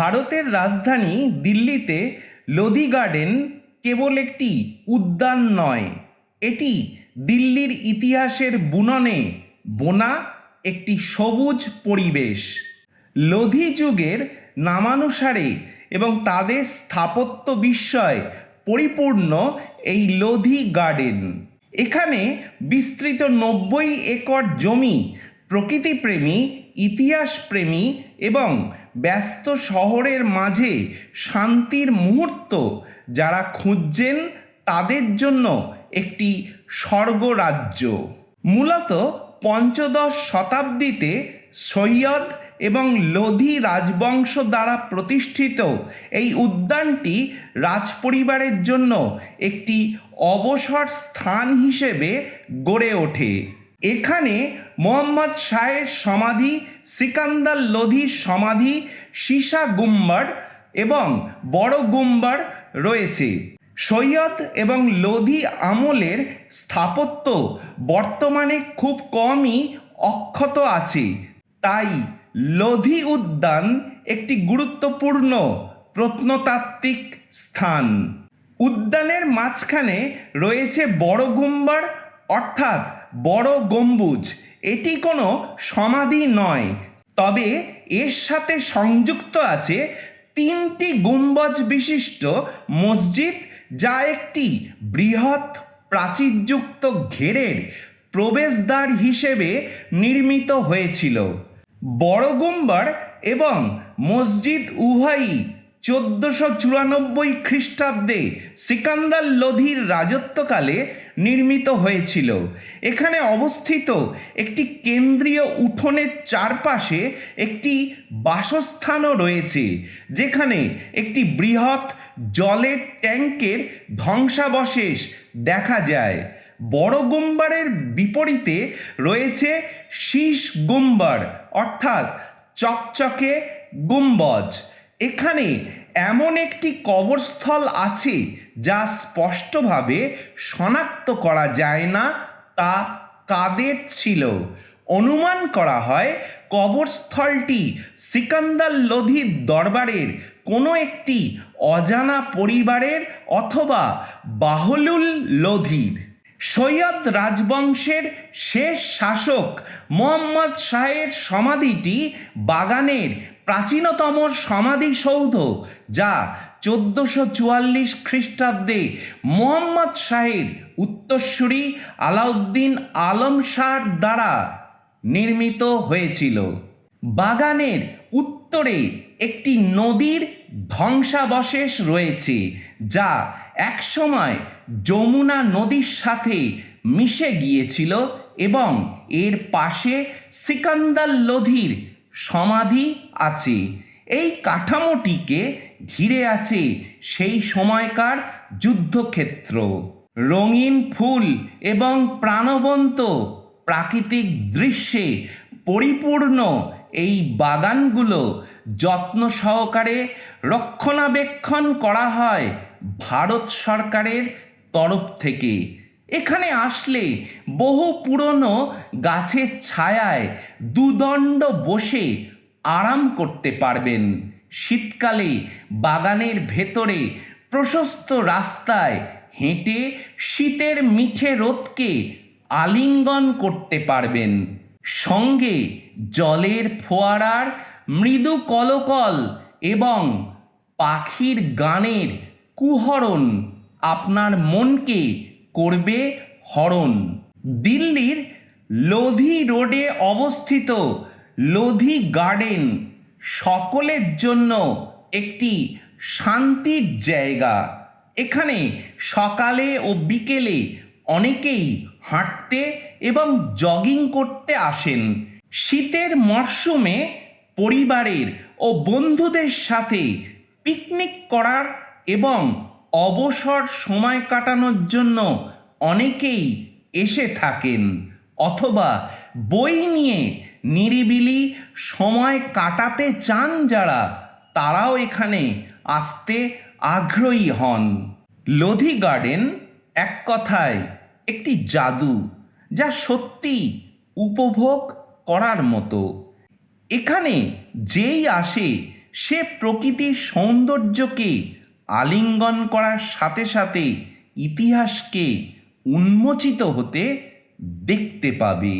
ভারতের রাজধানী দিল্লিতে লোধি গার্ডেন কেবল একটি উদ্যান নয়, এটি দিল্লির ইতিহাসের বুননে বোনা একটি সবুজ পরিবেশ। লোধি যুগের নামানুসারে এবং তাদের স্থাপত্য বিস্ময় পরিপূর্ণ এই লোধি গার্ডেন। এখানে বিস্তৃত নব্বই একর জমি প্রকৃতিপ্রেমী ইতিহাসপ্রেমী এবং ব্যস্ত শহরের মাঝে শান্তির মুহূর্ত যারা খুঁজছেন তাদের জন্য একটি স্বর্গরাজ্য। মূলত পঞ্চদশ শতাব্দীতে সৈয়দ এবং লোধি রাজবংশ দ্বারা প্রতিষ্ঠিত এই উদ্যানটি রাজপরিবারের জন্য একটি অবসর স্থান হিসেবে গড়ে ওঠে। এখানে মোহাম্মদ শাহের সমাধি, সিকান্দার লোধির সমাধি, সীসা গুম্বার এবং বড় গুম্বার রয়েছে। সৈয়দ এবং লোধি আমলের স্থাপত্য বর্তমানে খুব কমই অক্ষত আছে। তাই লোধি উদ্যান একটি গুরুত্বপূর্ণ প্রত্নতাত্ত্বিক স্থান। উদ্যানের মাঝখানে রয়েছে বড় গুম্বার অর্থাৎ বড় গম্বুজ, এটি কোনো সমাধি নয়। তবে এর সাথে সংযুক্ত আছে তিনটি গুম্বজ বিশিষ্ট মসজিদ, যা একটি বৃহৎ প্রাচীরযুক্ত ঘেরের প্রবেশদ্বার হিসেবে নির্মিত হয়েছিল। বড় গুম্বার এবং মসজিদ উভয়ই চোদ্দশো চুরানব্বই খ্রিস্টাব্দে সিকান্দার লোধির রাজত্বকালে নির্মিত হয়েছিল। এখানে অবস্থিত একটি কেন্দ্রীয় উঠোনের চারপাশে একটি বাসস্থানও রয়েছে, যেখানে একটি বৃহৎ জলের ট্যাঙ্কের ধ্বংসাবশেষ দেখা যায়। বড় গুম্বারের বিপরীতে রয়েছে শীষ গুম্বার, অর্থাৎ চকচকে গুম্বজ। এখানে এমন একটি কবরস্থল আছে যা স্পষ্টভাবে শনাক্ত করা যায় না, তা কাদের ছিল? অনুমান করা হয় কবরস্থলটি সিকান্দার লোধির দরবারের কোনো একটি অজানা পরিবারের অথবা বাহলুল লোধির। সৈয়দ রাজবংশের শেষ শাসক মোহাম্মদ শাহের সমাধিটি বাগানের প্রাচীনতম সমাধিসৌধ যা চোদ্দশো চুয়াল্লিশ খ্রিস্টাব্দে মোহাম্মদ শাহের উত্তরসূরি আলাউদ্দিন আলম শাহর দ্বারা নির্মিত হয়েছিল। বাগানের উত্তরে একটি নদীর ধ্বংসাবশেষ রয়েছে, যা একসময় যমুনা নদীর সাথে মিশে গিয়েছিল এবং এর পাশে সিকান্দার লোধির সমাধি আছে। এই কাঠামোটিকে ঘিরে আছে সেই সময়কার যুদ্ধক্ষেত্র। রঙিন ফুল এবং প্রাণবন্ত প্রাকৃতিক দৃশ্যে পরিপূর্ণ এই বাগানগুলো যত্ন সহকারে রক্ষণাবেক্ষণ করা হয় ভারত সরকারের তরফ থেকে। এখানে আসলে বহু পুরনো গাছের ছায়ায় দুদণ্ড বসে আরাম করতে পারবেন। শীতকালে বাগানের ভেতরে প্রশস্ত রাস্তায় হেঁটে শীতের মিঠে রোদকে আলিঙ্গন করতে পারবেন। সঙ্গে জলের ফোয়ারার মৃদু কলকল এবং পাখির গানের কুহরণ আপনার মনকে করবে হরণ। দিল্লির লোধি রোডে অবস্থিত লোধি গার্ডেন সকলের জন্য একটি শান্তির জায়গা। এখানে সকালে ও বিকেলে অনেকেই হাঁটতে এবং জগিং করতে আসেন। শীতের মরশুমে পরিবারের ও বন্ধুদের সাথে পিকনিক করার এবং অবসর সময় কাটানোর জন্য অনেকেই এসে থাকেন অথবা বই নিয়ে নিরিবিলি সময় কাটাতে চান যারা, তারাও এখানে আসতে আগ্রহী হন। লোধি গার্ডেন এক কথায় একটি জাদু যা সত্যি উপভোগ করার মতো। এখানে যেই আসে, সে প্রকৃতির সৌন্দর্যকে আলিঙ্গন করার সাথে সাথে ইতিহাসকে উন্মোচিত হতে দেখতে পাবে।